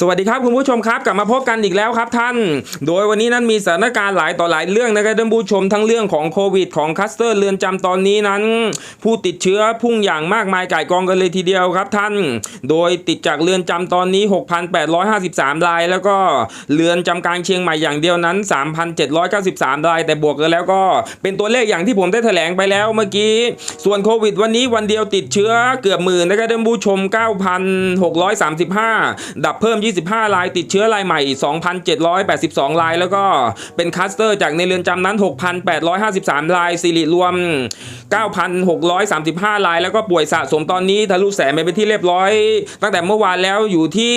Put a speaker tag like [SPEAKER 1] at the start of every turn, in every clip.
[SPEAKER 1] สวัสดีครับคุณผู้ชมครับกลับมาพบกันอีกแล้วครับท่าน โดยวันนี้นั้นมีสถานการณ์หลายต่อหลายเรื่องนะครับท่านผู้ชมทั้งเรื่องของโควิดของคัสเตอร์เรือนจำตอนนี้นั้น ผู้ติดเชื้อพุ่งอย่างมากมายก่ายกองกันเลยทีเดียวครับท่าน โดยติดจากเรือนจำตอนนี้ 6,853 ราย แล้วก็เรือนจำกลางเชียงใหม่อย่างเดียวนั้น 3,793 ราย แต่บวกกันแล้วก็เป็นตัวเลขอย่างที่ผมได้แถลงไปแล้วเมื่อกี้ ส่วนโควิด วันนี้วันเดียวติดเชื้อเกือบหมื่นนะครับท่านผู้ชม 9,635 ดับเพิ่ม25 รายติดเชื้อรายใหม่ 2,782 ราย แล้วก็เป็นคัสเตอร์จากในเรือนจำนั้น 6,853 รายสิริรวม 9,635 ราย แล้วก็ป่วยสะสมตอนนี้ทะลุแสนไปเป็นที่เรียบร้อย ตั้งแต่เมื่อวานแล้วอยู่ที่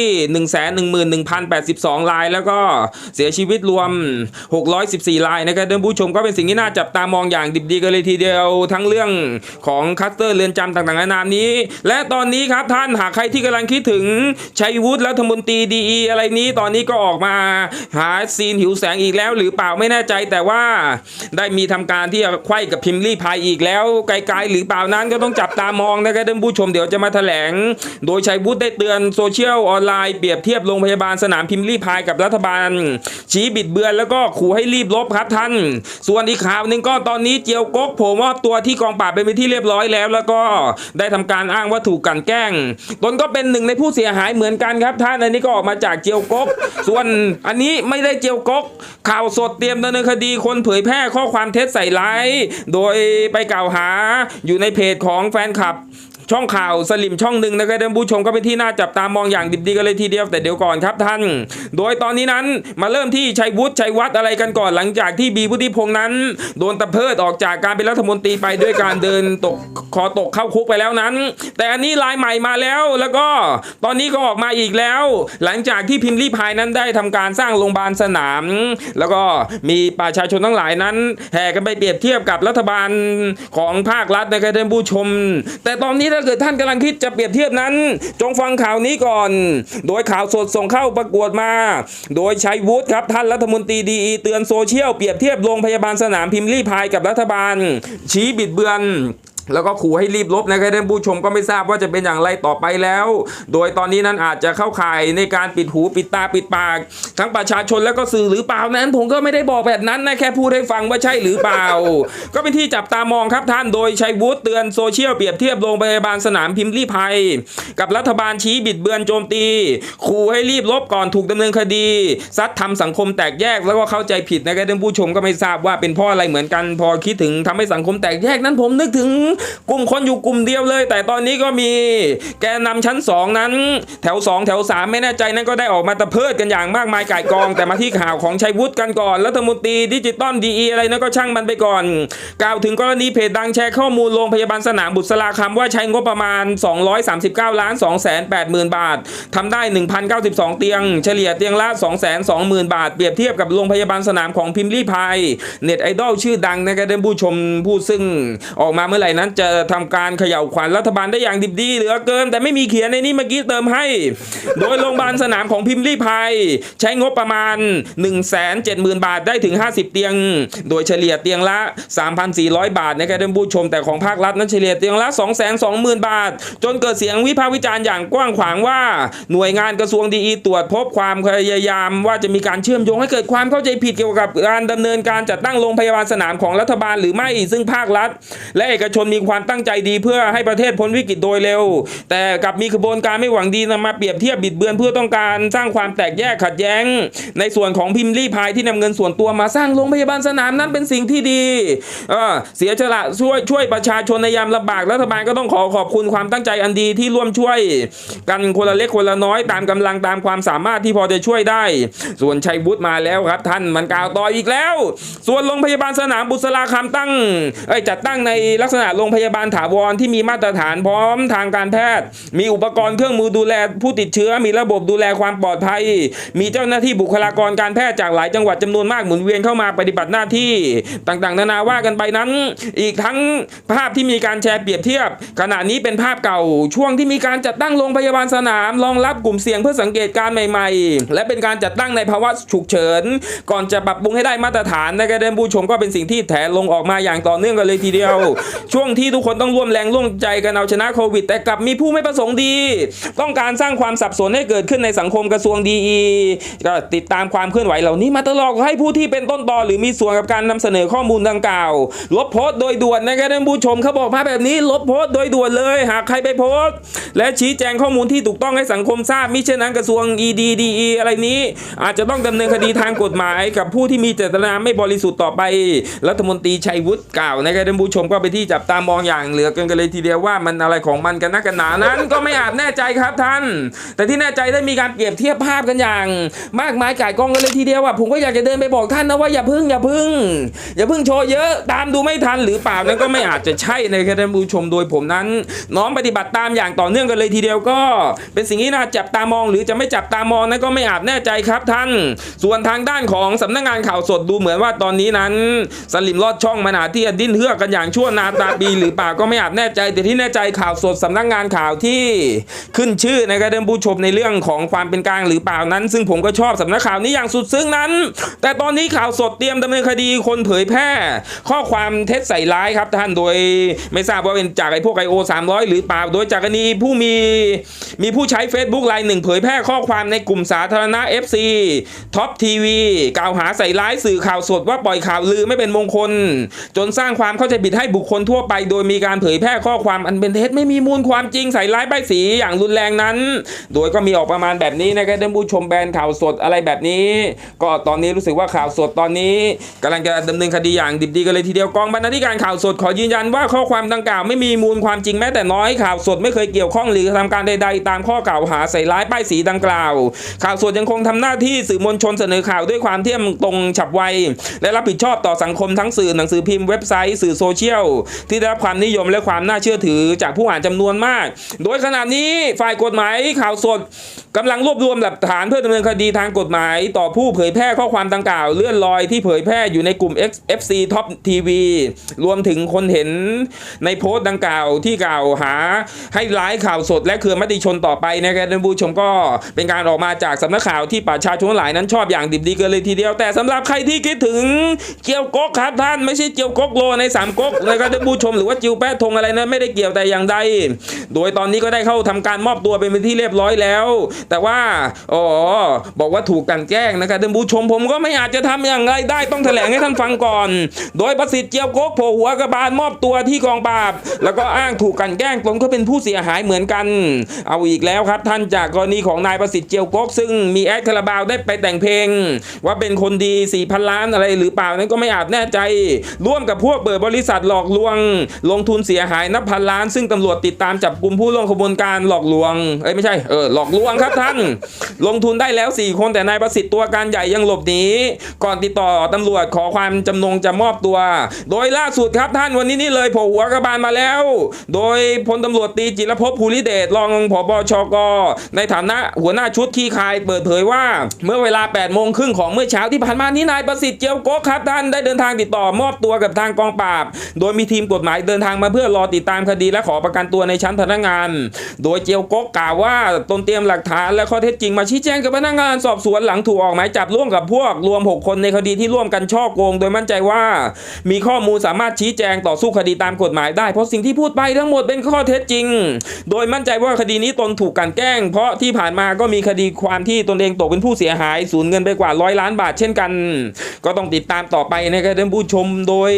[SPEAKER 1] 111,082 ราย แล้วก็เสียชีวิตรวม 614 รายนะครับท่านผู้ชมก็เป็นสิ่งที่น่าจับตามองอย่างดิบดีกันเลยทีเดียวทั้งเรื่องของคัสเตอร์เรือนจำต่างๆนานานี้ และตอนนี้ครับท่านหากใครที่กำลังคิดถึงชัยวุฒิรัฐมนตรีดีอะไรนี้ตอนนี้ก็ออกมาหาซีนหิวแสงอีกแล้วหรือเปล่าไม่แน่ใจแต่ว่าได้มีทำการที่จะไขว้กับพิมลี่พายอีกแล้ว ไกลๆหรือเปล่านั้นก็ต้องจับตามองนะครับท่านผู้ชมเดี๋ยวจะมาแถลง โดยชัยวุฒิได้เตือนโซเชียลออนไลน์เปรียบเทียบโรงพยาบาลสนามพิมลี่พายกับรัฐบาล ชี้บิดเบือนแล้วก็ขู่ให้รีบลบครับท่าน ส่วนอีกข่าวหนึ่งก็ตอนนี้เจียวกกโผมมอบตัวที่กองปราบเป็นที่เรียบร้อยแล้ว แล้วก็ได้ทำการอ้างว่าถูกกลันแกล้ง ตนก็เป็นหนึ่งในผู้เสียหายเหมือนกันครับท่านอันนี้ก็ออกมาจากเจียวกก ส่วนอันนี้ไม่ได้เจียวกก ข่าวสดเตรียมดำเนินคดีคนเผยแพร่ข้อความเท็จใส่ร้ายโดยไปกล่าวหาอยู่ในเพจของแฟนคลับ ช่องข่าวสลิมช่องหนึ่งนะครับท่านผู้ชมก็เป็นที่น่าจับตามองอย่างดิบดีกันเลยทีเดียวแต่เดี๋ยวก่อนครับท่าน โดยตอนนี้นั้นมาเริ่มที่ชัยวุฒิชัยวัฒน์อะไรกันก่อนหลังจากที่บีพุทธิพงษ์นั้น โดนตะเพิดออกจากการเป็นรัฐมนตรีไปด้วยการเดินตกคอตกเข้าคุกไปแล้วนั้น แต่อันนี้ลายใหม่มาแล้วแล้วก็ตอนนี้ก็ออกมาอีกแล้ว หลังจากที่พิมพ์รีพายนั้นได้ทำการสร้างโรงพยาบาลสนาม แล้วก็มีประชาชนทั้งหลายนั้น แห่กันไปเปรียบเทียบกับรัฐบาลของภาครัฐนะครับท่านผู้ชม แต่ตอนนี้ถ้าาเกิดท่านกำลังคิดจะเปรียบเทียบนั้น จงฟังข่าวนี้ก่อน โดยข่าวสดส่งเข้าประกวดมา โดยชัยวุฒิครับท่านรัฐมนตรีดีเตือนโซเชียลเปรียบเทียบโรงพยาบาลสนามพิมพ์รีพายกับรัฐบาล ชี้บิดเบือน แล้วก็ขู่ให้รีบลบนะครับท่านผู้ชมก็ไม่ทราบว่าจะเป็นอย่างไรต่อไปแล้ว โดยตอนนี้นั้นอาจจะเข้าข่ายในการปิดหูปิดตาปิดปาก ทั้งประชาชนแล้วก็สื่อหรือเปล่านั้น ผมก็ไม่ได้บอกแบบนั้นนะแค่พูดให้ฟังว่าใช่หรือเปล่า ก็เป็นที่จับตามองครับท่านโดยชัยวุฒิเตือนโซเชียลเปรียบเทียบโรงพยาบาลสนามพิมพ์รีภัย กับรัฐบาลชี้บิดเบือนโจมตีขู่ให้รีบลบก่อนถูกดำเนินคดีซัดทำสังคมแตกแยกแล้วก็เข้าใจผิดนะครับท่านผู้ชมก็ไม่ทราบว่าเป็นเพราะอะไรเหมือนกันพอคิดถึงทำให้สังคมแตกแยกนั้นผมนึกถึงกลุ่มคนอยู่กลุ่มเดียวเลย แต่ตอนนี้ก็มีแกนนำชั้น 2 นั้น แถว 2 แถว 3 ไม่แน่ใจนั้นก็ได้ออกมาตะเพิดกันอย่างมากมายก่ายกอง แต่มาที่ข่าวของชัยวุฒิกันก่อนรัฐมนตรีดิจิตอลดีอะไรนั้นก็ช่างมันไปก่อน กล่าวถึงกรณีเพจดังแชร์ข้อมูลโรงพยาบาลสนามบุษราคำว่าใช้งบประมาณ 239ล้าน2 8 0 0 0 0บาททำได้ 1,092 เตียง เฉลี่ยเตียงละ 220,000 บาท เปรียบเทียบกับโรงพยาบาลสนามของพิมพ์ลี่พายเน็ตไอดอลชื่อดังนะครับท่านผู้ชมผู้ซึ่งออกมาเมื่อไหร่นั้นจะทำการเขย่าขวัญรัฐบาลได้อย่างดิบดีเหลือเกิน แต่ไม่มีเขียนในนี้เมื่อกี้เติมให้ โดยโรงพยาบาลสนามของพิมพ์ลี่พายใช้งบประมาณ 170,000 บาทได้ถึง 50 เตียง โดยเฉลี่ยเตียงละ 3,400 บาทนะครับท่านผู้ชมแต่ของภาครัฐนั้นเฉลี่ยเตียงละ 220,000 บาท จนเกิดเสียงวิพากษ์วิจารณ์อย่างกว้างขวางว่า หน่วยงานกระทรวงดีตรวจพบความพยายามว่าจะมีการเชื่อมโยงให้เกิดความเข้าใจผิดเกี่ยวกับการดำเนินการจัดตั้งโรงพยาบาลสนามของรัฐบาลหรือไม่ ซึ่งภาครัฐ และเอกชนมีความตั้งใจดีเพื่อให้ประเทศพ้นวิกฤตโดยเร็ว แต่กลับมีขบวนการไม่หวังดีนำมาเปรียบเทียบบิดเบือนเพื่อต้องการสร้างความแตกแยกขัดแย้ง ในส่วนของพิมพ์ลี่พายที่นำเงินส่วนตัวมาสร้างโรงพยาบาลสนามนั้นเป็นสิ่งที่ดีเออเสียฉละช่วยช่วยประชาชนในยามลำบากรัฐบาลก็ต้องขอขอบคุณความตั้งใจอันดีที่ร่วมช่วย กันคนละเล็กคนละน้อยตามกำลังตามความสามารถที่พอจะช่วยได้ ส่วนชัยวุฒิมาแล้วครับ ท่านมันกล่าวต่ออีกแล้ว ส่วนโรงพยาบาลสนามบุษราคำตั้งเอ้จัดตั้งในลักษณะโรงพยาบาลถาวรที่มีมาตรฐานพร้อมทางการแพทย์ มีอุปกรณ์เครื่องมือดูแลผู้ติดเชื้อ มีระบบดูแลความปลอดภัย มีเจ้าหน้าที่บุคลากรการแพทย์จากหลายจังหวัดจำนวนมากหมุนเวียนเข้ามาปฏิบัติหน้าที่ต่างๆ นานาว่ากันไปนั้น อีกทั้งภาพที่มีการแชร์เปรียบเทียบ ขณะนี้เป็นภาพเก่า ช่วงที่มีการจัดตั้งโรงพยาบาลสนามรองรับกลุ่มเสี่ยงเพื่อสังเกตการใหม่ ๆ และเป็นการจัดตั้งในภาวะฉุกเฉิน ก่อนจะปรับปรุงให้ได้มาตรฐานนะครับท่านผู้ชมก็เป็นสิ่งที่แถลงออกมาอย่างต่อเนื่องกันเลยทีเดียว ช่วงที่ทุกคนต้องร่วมแรงร่วมใจกันเอาชนะโควิด แต่กลับมีผู้ไม่ประสงค์ดี ต้องการสร้างความสับสนให้เกิดขึ้นในสังคมกระทรวงดีก็ติดตามความเคลื่อนไหวเหล่านี้มาตลอดให้ผู้ที่เป็นต้นตอหรือมีส่วนกับการนำเสนอข้อมูลดังกล่าว ลบโพสต์โดยด่วนนะครับท่านผู้ชมเขาบอกมาแบบนี้ ลบโพสต์โดยด่วนเลย หากใครไปโพสต์ และชี้แจงข้อมูลที่ถูกต้องให้สังคมทราบมิเช่นนั้นกระทรวง EDDE อะไรนี้ อาจจะต้องดำเนินคดีทางกฎหมายกับผู้ที่มีเจตนาไม่บริสุทธิ์ต่อไป รัฐมนตรีชัยวุฒิกล่าวนะครับท่านผู้ชมก็ไปที่จับตามมองอย่างเหลือเกินกันเลยทีเดียวว่ามันอะไรของมันกันนักกันหนานั้น ก็ไม่อาจแน่ใจครับท่าน แต่ที่แน่ใจได้มีการเปรียบเทียบภาพกันอย่าง มากมายก่ายกองกันเลยทีเดียวว่าผมก็อยากจะเดินไปบอกท่านนะว่าอย่าพึ่งอย่าพึ่ง อย่าพึ่งโชว์เยอะตามดูไม่ทันหรือเปล่านั้นก็ไม่อาจจะใช่นะครับท่านผู้ชมโดยผมนั้น น้อมปฏิบัติตามอย่างต่อเนื่องกันเลยทีเดียวก็ เป็นสิ่งที่น่าจับตามองหรือจะไม่จับตามองนั้นก็ไม่อาจแน่ใจครับท่าน ส่วนทางด้านของสำนักงานข่าวสดดูเหมือนว่าตอนนี้นั้น สลิมลอดช่องมันาที่จะดิ้นเฮือกกันอย่างชั่วนาตาปีหรือเปล่าก็ไม่อาจแน่ใจ แต่ที่แน่ใจข่าวสดสำนักงานข่าวที่ขึ้นชื่อนะครับท่านผู้ชมในเรื่องของความเป็นกลางหรือเปล่านั้น ซึ่งผมก็ชอบสำนักข่าวนี้อย่างสุดซึ้งนั้น แต่ตอนนี้ข่าวสดเตรียมดำเนินคดีคนเผยแพร่ ข้อความเท็จใส่ร้ายครับท่านโดยไม่ทราบว่าเป็นจากไอ้พวกไอโอ300หรือเปล่า โดยจากกรณีผู้มีมีผู้ใช้ Facebook รายหนึ่งเผยแพร่ข้อความในกลุ่มสาธารณะ FC ท็อปทีวีกล่าวหาใส่ร้ายสื่อข่าวสดว่าปล่อยข่าวลือไม่เป็นมงคล จนสร้างความเข้าใจผิดให้บุคคลทั่วไปโดยมีการเผยแพร่ข้อความอันเป็นเท็จไม่มีมูลความจริงใส่ร้ายป้ายสีอย่างรุนแรงนั้น โดยก็มีออกประมาณแบบนี้นะครับท่านผู้ชมแบนข่าวสดอะไรแบบนี้ ก็ตอนนี้รู้สึกว่าข่าวสดตอนนี้กำลังจะดำเนินคดีอย่างดิบดีกันเลยทีเดียวกองบรรณาธิการข่าวสดขอยืนยันว่าข้อความดังกล่าวไม่มีมูลความจริงแม้แต่น้อยข่าวสดไม่เคยเกี่ยวข้องหรือทำการใด ๆ ตามข้อกล่าวหาใส่ร้ายป้ายสีดังกล่าว ข่าวสดยังคงทำหน้าที่สื่อมวลชนเสนอข่าวด้วยความเที่ยมตรงฉับไวและรับผิดชอบต่อสังคมทั้งสื่อหนังสือพิมพ์เว็บไซต์สื่อโซเชียลที่ได้รับความนิยมและความน่าเชื่อถือจากผู้อ่านจำนวนมาก โดยขณะนี้ฝ่ายกฎหมายข่าวสดกำลังรวบรวมหลักฐานเพื่อดำเนินคดีทางกฎหมาย ต่อผู้เผยแพร่ข้อความดังกล่าวเลื่อนลอยที่เผยแพร่อยู่ในกลุ่ม X- FC Top TV รวมถึงคนเห็นในโพสต์ดังกล่าวที่กล่าวหาให้ร้ายข่าวสด และเครือมติชนต่อไปนะครับท่านผู้ชมก็เป็นการออกมาจากสำนักข่าวที่ประชาชนหลายนั้นชอบอย่างดิบดีกินเลยทีเดียว แต่สำหรับใครที่คิดถึงเกียวก๊กครับท่านไม่ใช่เกียวก๊กโลในสามก๊กนะครับท่านผู้ชมหรือว่าจิวแปะทงอะไรนั้นไม่ได้เกี่ยวแต่อย่างใด โดยตอนนี้ก็ได้เข้าทำการมอบตัวเป็นที่เรียบร้อยแล้ว แต่ว่าอ๋อบอกว่าถูกกันแกล้งนะครับท่านผู้ชมผมก็ไม่อาจจะทำอย่างไรได้ต้องแถลงให้ท่านฟังก่อน โดยประสิทธิ์เจียวโกกโผล่หัวกระบาลมอบตัวที่กองปราบ แล้วก็อ้างถูกกันแกล้งตนก็เป็นผู้เสียหายเหมือนกัน เอาอีกแล้วครับท่านจากกรณีของนายประสิทธิ์เจียวโกกซึ่งมีแอดคาราบาวได้ไปแต่งเพลง ว่าเป็นคนดี4ี่พันล้านอะไรหรือเปล่านั้นก็ไม่อาจแน่ใจ ร่วมกับพวกเปิดบริษัทหลอกลวงลงทุนเสียหายนับพันล้านซึ่งตำรวจติดตามจับกลุ่มผู้ร่วมขบวนการหลอกลวงเอ้ยไม่ใช่เออหลอกลวงครับท่าน ลงทุนได้แล้ว 4 คนแต่นายประสิทธิ์ตัวการใหญ่ยังหลบหนีก่อนติดต่อตำรวจขอความจำนงจะมอบตัว โดยล่าสุดครับท่านวันนี้นี่เลยผหัวกระบาลมาแล้ว โดยพลตำรวจตีจิรภพภูริเดชรองผบชก ในฐานะหัวหน้าชุดขี้คายเปิดเผยว่า เมื่อเวลา8โมงครึ่งของเมื่อเช้าที่ผ่านมานี้นายประสิทธิ์เจียวโกกครับท่านได้เดินทางติดต่อมอบตัวกับทางกองปราบ โดยมีทีมกฎหมายเดินทางมาเพื่อรอติดตามคดีและขอประกันตัวในชั้นพนักงาน โดยเจียวโกกกล่าวว่าตนเตรียมหลักฐานและข้อเท็จจริงมาชี้แจงกับพนักงานสอบสวนหลังถูกออกหมายจับร่วมกับพวกรวม 6 คนในคดีที่ร่วมกันช่อโกง โดยมั่นใจว่า มีข้อมูลสามารถชี้แจงต่อสู้คดีตามกฎหมายได้ เพราะสิ่งที่พูดไปทั้งหมดเป็นข้อเท็จจริง โดยมั่นใจว่าคดีนี้ตนถูกกันแกล้ง เพราะที่ผ่านมาก็มีคดีความที่ตนเองตกเป็นผู้เสียหายสูญเงินไปกว่าร้อยล้านบาทเช่นกัน ก็ต้องติดตามต่อไปนะครับท่านผู้ชมโดย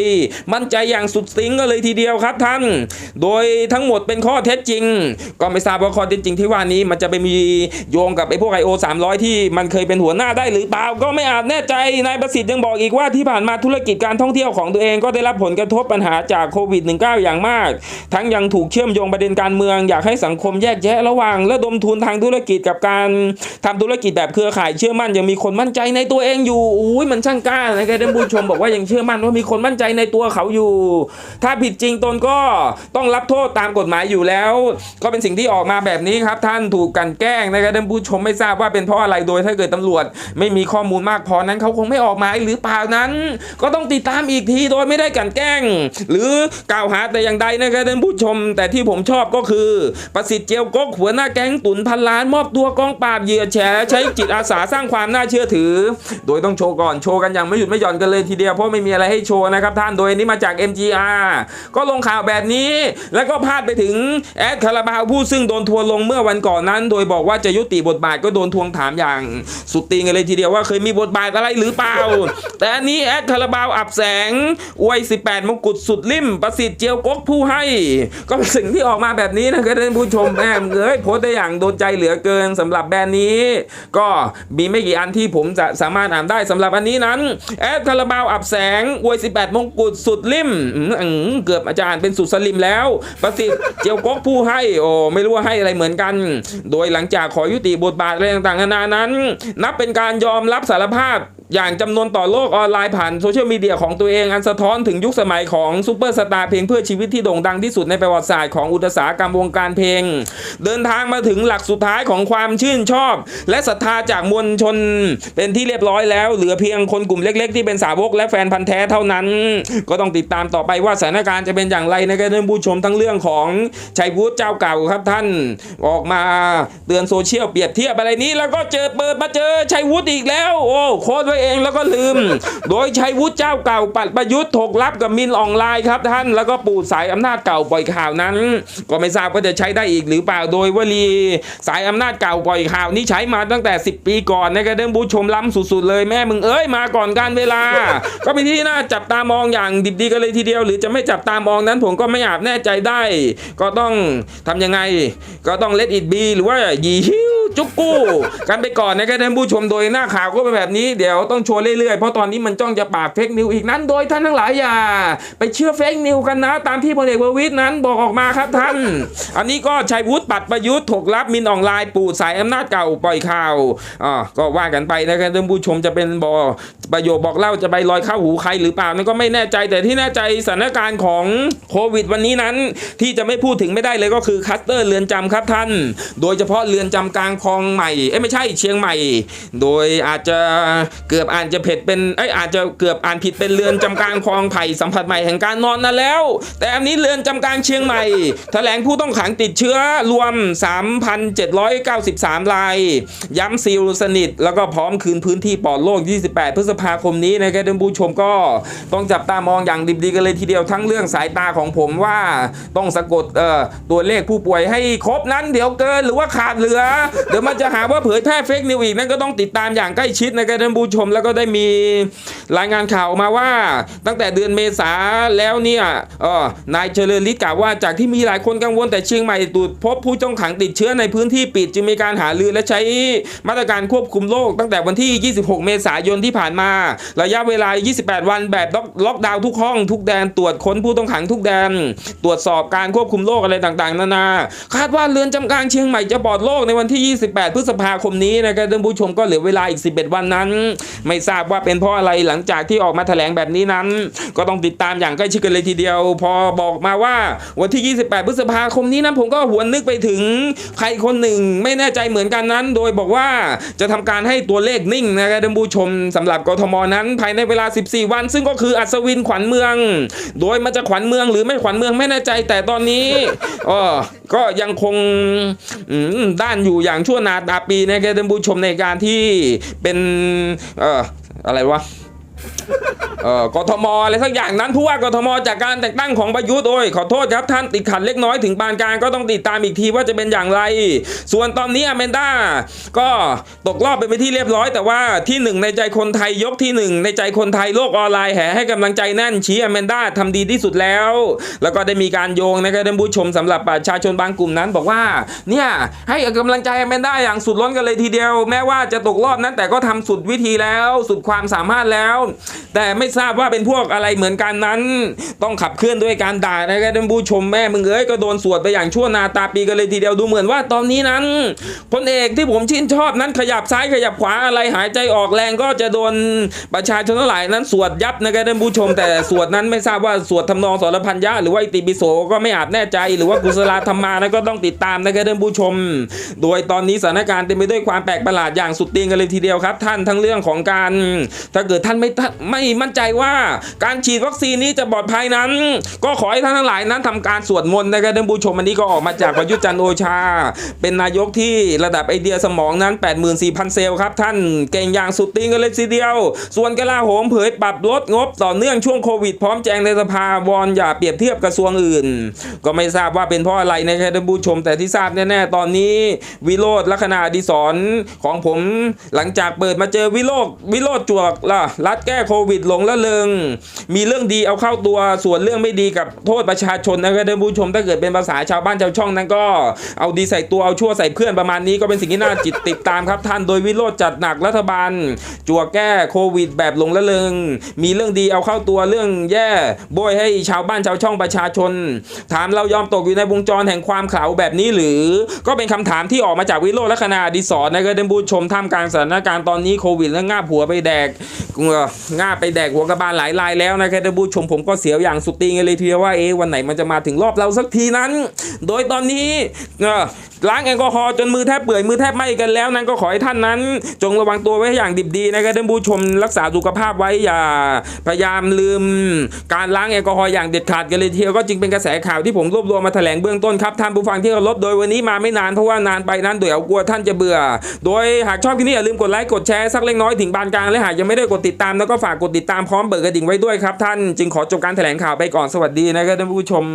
[SPEAKER 1] มั่นใจอย่างสุดซึ้งก็เลยทีเดียวครับท่าน โดยทั้งหมดเป็นข้อเท็จจริง ก็ไม่ทราบว่าข้อเท็จจริงที่ว่านี้มันจะไปมีโยงกับไอ้พวกไอโอ300ที่มันเคยเป็นหัวหน้าได้หรือเปล่าก็ไม่อาจแน่ใจนายประสิทธิ์ยังบอกอีกว่าที่ผ่านมาธุรกิจการท่องเที่ยวของตัวเองก็ได้รับผลกระทบปัญหาจากโควิด -19 อย่างมาก ทั้งยังถูกเชื่อมโยงประเด็นการเมืองอยากให้สังคมแยกแยะระหว่างระดมทุนทางธุรกิจกับการทำธุรกิจแบบเครือข่ายเชื่อมั่นยังมีคนมั่นใจในตัวเองอยู่อุ้ยมันช่างกล้านะครับท่านผู้ชมบอกว่ายังเชื่อมั่นว่ามีคนมั่นใจในตัวเขาอยู่ ถ้าผิดจริงตนก็ต้องรับโทษตามกฎหมายอยู่แล้ว ก็เป็นสิ่งที่ออกมาแบบนี้ครับ ท่านถูกกันแกล้งนะครับท่านผู้ชมไม่ทราบว่าเป็นเพราะอะไรโดยถ้าเกิดตำรวจ ไม่มีข้อมูลมากพอนั้นเขาคงไม่ออกหมายหรือเปล่านั้น ก็ต้องติดตามอีกทีโดยไม่ได้กันแกล้ง หรือกล่าวหาแต่อย่างใดนะครับท่านผู้ชม แต่ที่ผมชอบก็คือ ประสิทธิ์เจียวกกหัวหน้าแก๊งตุนพันล้านมอบตัวกองปราบเหยื่อแฉใช้จิตอาสาสร้างความน่าเชื่อถือ โดยต้องโชว์ก่อนโชว์กันอย่างไม่หยุดไม่หย่อนกันเลยทีเดียวเพราะไม่มีอะไรให้โชว์นะครับท่านโดยนี้มาจาก MGR ก็ลงข่าวแบบนี้ แล้วก็พาดไปถึงแอดคาราบาวผู้ซึ่งโดนทัวลงเมื่อวันก่อนนั้น โดยบอกว่าจะยุติบทบาทก็โดนทวงถามอย่าง สุดตีนกันเลยทีเดียวว่าเคยมีบทบาทอะไรหรือเปล่า แต่อันนี้แอดคาราบาวอับแสงอวย 18 มงกุฎสุดลิ่ม ประสิทธิ์เจียวกกผู้ให้ ก็เป็นสิ่งที่ออกมาแบบนี้นะครับท่านผู้ชมแม่เอ้ยโพสต์ได้อย่างโดนใจเหลือเกินสำหรับแบรนด์นี้ ก็มีไม่กี่อันที่ผมจะสามารถอ่านได้สำหรับอันนี้นั้นแอดคาราบาวอับแสงอวย 18 มงกุฎสุดลิ่มอืมอืมเกือบอาจารย์เป็นสุดสลิมแล้ว ประสิทธิ์เจียวกกผู้ให้โอ้ไม่รู้ว่าให้อะไรเหมือนกัน โดยหลังจากขอยุติบทบาทอะไรต่างๆนานานั้น นับเป็นการยอมรับสารภาพ อย่างจำนวนต่อโลกออนไลน์ผ่านโซเชียลมีเดียของตัวเองอันสะท้อนถึงยุคสมัยของซูเปอร์สตาร์เพลงเพื่อชีวิตที่โด่งดังที่สุดในประวัติศาสตร์ของอุตสาหกรรมวงการเพลง เดินทางมาถึงหลักสุดท้ายของความชื่นชอบ และศรัทธาจากมวลชนเป็นที่เรียบร้อยแล้ว เหลือเพียงคนกลุ่มเล็ก ๆ ที่เป็นสาวกและแฟนพันธ์แท้เท่านั้น ก็ต้องติดตามต่อไปว่าสถานการณ์จะเป็นอย่างไรนะครับท่านผู้ชมทั้งเรื่องของชัยวุฒิเจ้าเก่าครับท่านออกมาเตือนโซเชียลเปรียบเทียบอะไรนี้ แล้วก็เจอเปิดมาเจอชัยวุฒิอีกแล้ว โอ้โค้ดไวเองแล้วก็ลืม โดยชัยวุฒิเจ้าเก่าปัดประยุทธ์ถกรับกับมินออนไลน์ครับท่าน แล้วก็ปูดสายอำนาจเก่าปล่อยข่าวนั้น ก็ไม่ทราบว่าจะใช้ได้อีกหรือเปล่าโดยวลีสายอำนาจเก่าปล่อยข่าวนี้ใช้มาตั้งแต่ 10 ปีก่อนนะครับท่านผู้ชมล้ำสุดๆเลยแม่มึงเอ้ยมาก่อนการเวลา ก็เป็นที่น่าจับตามองอย่างดิบดีกันเลยทีเดียว หรือจะไม่จับตามองนั้นผมก็ไม่อาจแน่ใจได้ ก็ต้องทำยังไง ก็ต้องเล t อิ b บีหรือว่าหยีหิ้ว จุกกู้ กันไปก่อนนะครับท่านผู้ชมโดยหน้าข่าวก็เป็นแบบนี้เดี๋ยวต้องโชว์เรื่อยๆ เพราะตอนนี้มันจ้องจะปราบเฟกนิวอีกนั้น โดยท่านทั้งหลายอย่า ไปเชื่อเฟกนิวกันนะ ตามที่พลเอกประวิตยนั้นบอกออกมาครับท่าน อันนี้ก็ชัยวุฒิปัดประยุทธ์ถกรับมินออนไลน์ปูดสายอำนาจเก่าปล่อยข่าวอ่าก็ว่ากันไปนะครับท่านผู้ชมจะเป็นบอ ประโยคบอกเล่าจะไปลอยเข้าหูใครหรือเปล่านั่นก็ไม่แน่ใจแต่ที่แน่ใจสถานการณ์ของโควิด วันนี้นั้น ที่จะไม่พูดถึงไม่ได้เลยก็คือคัสเตอร์เรือนจำครับท่าน โดยเฉพาะเรือนจำกลางคลองใหม่เอ้ไม่ใช่เชียงใหม่ โดยอาจจะเกือบอ่านจะเผ็ดเป็นเอ้อาจจะเกือบอ่านผิดเป็นเรือนจำกลางคลองไผ่สัมผัสใหม่แห่งการนอนนั่นแล้ว แต่อันนี้เรือนจำกลางเชียงใหม่แถลงผู้ต้องขังติดเชื้อรวม 3,793ราย ย้ำซีลสนิท แล้วก็พร้อมคืนพื้นที่ปลอดโรค28 พฤษภาคมนี้นะครับท่านผู้ชมก็ต้องจับตามองอย่างดิบดีกันเลยทีเดียวทั้งเรื่องสายตาของผมว่าต้องสะกดเอ่อตัวเลขผู้ป่วยให้ครบนั้นเดี๋ยวเกินหรือว่าขาดเหลือ เดี๋ยวมันจะหาว่าเผยแพร่เฟกนิวอีกนั่นก็ต้องติดตามอย่างใกล้ชิดนะครับท่านผู้ชมแล้วก็ได้มีรายงานข่าวมาว่า ตั้งแต่เดือนเมษาแล้วเนี่ยเออนายเจริญฤทธิ์กล่าวว่าจากที่มีหลายคนกังวลแต่เชียงใหม่ตรวจพบผู้ต้องขังติดเชื้อในพื้นที่ปิดจึงมีการหารือและใช้มาตรการควบคุมโรคตั้งแต่วันที่ 26 เมษายนที่ผ่านมาระยะเวลา 28 วันแบบล็อกดาวน์ทุกห้องทุกแดนตรวจค้นผู้ต้องขังทุกแดน ตรวจสอบการควบคุมโรคอะไรต่างๆ นานา คาดว่าเรือนจำกลางเชียงใหม่จะปลอดโรคในวันที่ 28 พฤษภาคมนี้นะครับท่านผู้ชมก็เหลือเวลาอีก 11 วันนั้น ไม่ทราบว่าเป็นเพราะอะไรหลังจากที่ออกมาแถลงแบบนี้นั้น ก็ต้องติดตามอย่างใกล้ชิดกันเลยทีเดียว พอบอกมาว่าวันที่ 28 พฤษภาคมนี้นั้นผมก็หวนนึกไปถึงใครคนหนึ่งไม่แน่ใจเหมือนกันนั้น โดยบอกว่าจะทำการให้ตัวเลขนิ่งนะครับท่านผู้ชมสำหรับกทมนั้นภายในเวลา 14 วัน ซึ่งก็คืออัศวินขวัญเมือง โดยมันจะขวัญเมืองหรือไม่ขวัญเมืองไม่แน่ใจ แต่ตอนนี้อ๋อก็ยังคงด้านอยู่อย่างชั่วนาตาปีนะครับท่านผู้ชมในการที่เป็นเอ่ออะไรวะ กทมอะไรสักอย่างนั้นผู้ว่ากทมจากการแต่งตั้งของประยุทธ์โอ้ยขอโทษครับท่านติดขัดเล็กน้อยถึงปานกลางก็ต้องติดตามอีกทีว่าจะเป็นอย่างไร ส่วนตอนนี้อเมนด้าก็ตกรอบไปเป็นที่เรียบร้อย แต่ว่าที่หนึ่งในใจคนไทยยกที่หนึ่งในใจคนไทยโลกออนไลน์แห่ให้กำลังใจแน่นชี้อเมนด้าทำดีที่สุดแล้ว แล้วก็ได้มีการโยงนะครับท่านผู้ชมสำหรับประชาชนบางกลุ่มนั้น บอกว่าเนี่ยให้กำลังใจอเมนด้าอย่างสุดล้นกันเลยทีเดียว แม้ว่าจะตกรอบนั้นแต่ก็ทำสุดวิธีแล้ว สุดความสามารถแล้วแต่ไม่ทราบว่าเป็นพวกอะไรเหมือนกันนั้น ต้องขับเคลื่อนด้วยการด่านะครับท่านผู้ชมแม่มึงเอ้ยก็โดนสวดไปอย่างชั่วนาตาปีกันเลยทีเดียวดูเหมือนว่าตอนนี้นั้นพลเอกที่ผมชื่นชอบนั้นขยับซ้ายขยับขวาอะไรหายใจออกแรงก็จะโดนประชาชนทั้งหลายนั้นสวดยับนะครับท่านผู้ชม แต่สวดนั้นไม่ทราบว่าสวดทำนองสรพันยะหรือว่าอิติปิโสก็ไม่อาจแน่ใจ หรือว่ากุศลธรรมานะก็ต้องติดตามนะครับท่านผู้ชม โดยตอนนี้สถานการณ์เต็มไปด้วยความแปลกประหลาดอย่างสุดตีนกันเลยทีเดียวครับ ท่านทั้งเรื่องของการ ถ้าเกิดท่านไม่ไม่มั่นใจว่าการฉีดวัคซีนนี้จะปลอดภัยนั้น ก็ขอให้ท่านทั้งหลายนั้นทำการสวดมนต์นะครับท่านผู้ชมอันนี้ก็ออกมาจากประยุทธ์จันโอชา เป็นนายกที่ระดับไอเดียสมองนั้น 84,000 เซลล์ครับ ท่านเก่งอย่างสุดตีนกันเลยทีเดียว ส่วนกลาโหมเผยปรับลดงบต่อเนื่องช่วงโควิดพร้อมแจงในสภาวอนอย่าเปรียบเทียบกระทรวงอื่น ก็ไม่ทราบว่าเป็นเพราะอะไรนะครับท่านผู้ชมแต่ที่ทราบแน่ๆตอนนี้ วิโรธลัคนาดิศรของผม หลังจากเปิดมาเจอวิโรธวิโรธจวกล่ะรัดแกก้โควิดหลงละเริง มีเรื่องดีเอาเข้าตัว ส่วนเรื่องไม่ดีกับโทษประชาชนนะครับท่านผู้ชมถ้าเกิดเป็นภาษาชาวบ้านชาวช่องนั้นก็เอาดีใส่ตัวเอาชั่วใส่เพื่อนประมาณนี้ก็เป็นสิ่งที่น่าจิตติดตามครับท่านโดยวิโรธจัดหนักรัฐบาล จั่วแก้โควิด แบบหลงละเริง มีเรื่องดีเอาเข้าตัวเรื่องแย่โบยให้ชาวบ้านชาวช่องประชาชน ถามเรายอมตกอยู่ในวงจรแห่งความเขลาแบบนี้หรือ ก็เป็นคำถามที่ออกมาจากวิโรจน์ลักษณะดิศรนะครับท่านผู้ชมท่ามกลางสถานการณ์ตอนนี้โควิดแล้วง่าบหัวไปแดกง่าไปแดกหัวกระบาลหลายรายแล้วนะครับท่านผู้ชมผมก็เสียวอย่างสุดตีนกันเลยทีเดียวว่าเอ๊ะวันไหนมันจะมาถึงรอบเราสักทีนั้น โดยตอนนี้เอ่อล้างแอลกอฮอล์จนมือแทบเปื่อยมือแทบไหม้กันแล้วนั้นก็ขอให้ท่านนั้น จงระวังตัวไว้อย่างดิบดีนะครับท่านผู้ชมรักษาสุขภาพไว้อย่าพยายามลืม การล้างแอลกอฮอล์อย่างเด็ดขาดกันเลยทีเดียวก็จึงเป็นกระแสข่าวที่ผมรวบรวมมาแถลงเบื้องต้นครับท่านผู้ฟังที่เคารพโดยวันนี้มาไม่นานเพราะว่านานไปนั้นเดี๋ยวกลัวท่านจะเบื่อ โดยหากชอบคลิปนี้อย่าลืมกดไลค์กดแชร์สักเล็กน้อยถึงบานกลางและหากยังไม่ได้กดติดตามแล้วก็ฝากกดติดตามพร้อมเบิกกระดิ่งไว้ด้วยครับท่านจึงขอจบการแถลงข่าวไปก่อนสวัสดีนะครับท่านผู้ชม